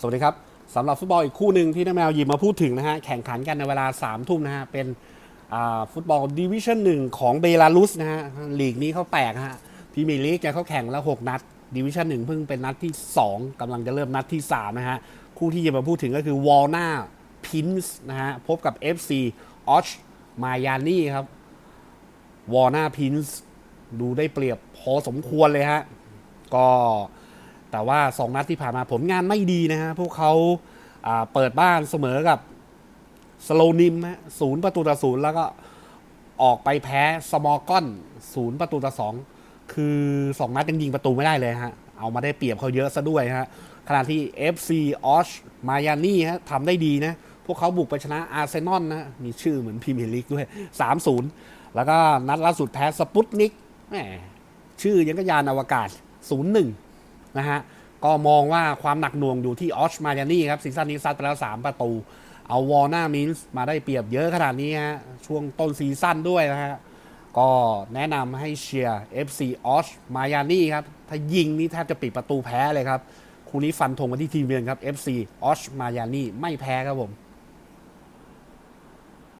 สวัสดีครับสำหรับฟุตบอลอีกคู่หนึ่งที่น้าแมวหยิบมาพูดถึงนะฮะแข่งขันกันในเวลา3ามทุ่มนะฮะเป็นฟุตบอลดิวิชั่นหนึ่งของเบลารุสนะฮะลีกนี้เขาแปลกฮะพรีเมีลีกเนี่ยเขาแข่งแล้ว 6 นัดดิวิชั่นหนึ่งเพิ่งเป็นนัดที่ 2กำลังจะเริ่มนัดที่ 3 นะฮะ คู่ที่จะมาพูดถึงก็คือวอลนาพินส์นะฮะ พบกับ FC ออชมายานี่ครับวอลนาพินส์ดูได้เปรียบพอสมควรเลยฮะ ก็ แต่ว่า 2 นัดที่ผ่านมาผลงานไม่ดีนะฮะพวกเขาเปิดบ้านเสมอกับสโลนิมนะศูนย์ประตูต่อศูนย์แล้วก็ออกไปแพ้สมอกอนศูนย์ประตูต่อสองคือ2นัดยังยิงประตูไม่ได้เลยฮะ เอามาได้เปรียบเขาเยอะซะด้วยฮะขณะที่ FC ออชมายานี่ฮะทำได้ดีนะ พวกเขาบุกไปชนะอาร์เซนอลนะ มีชื่อเหมือนพรีเมียร์ลีกด้วย 3-0 แล้วก็นัดล่าสุดแพ้สปุตนิกแหมชื่อยังก็ยานอวกาศ 0-1 นะฮะ ก็มองว่าความหนักหน่วงอยู่ที่ออชมาญานี่ครับซีซั่นนี้ซัดไปแล้ว 3 ประตู เอาวอร์นามินส์มาได้เปรียบเยอะขนาดนี้ฮะ ช่วงต้นซีซั่นด้วยนะฮะ ก็แนะนำให้เชียร์ FC ออชมายานี่ครับ ถ้ายิงนี่แทบจะปิดประตูแพ้เลยครับ คู่นี้ฟันธงมาที่ทีมเยือนครับ FC ออชมายานี่ไม่แพ้ครับผม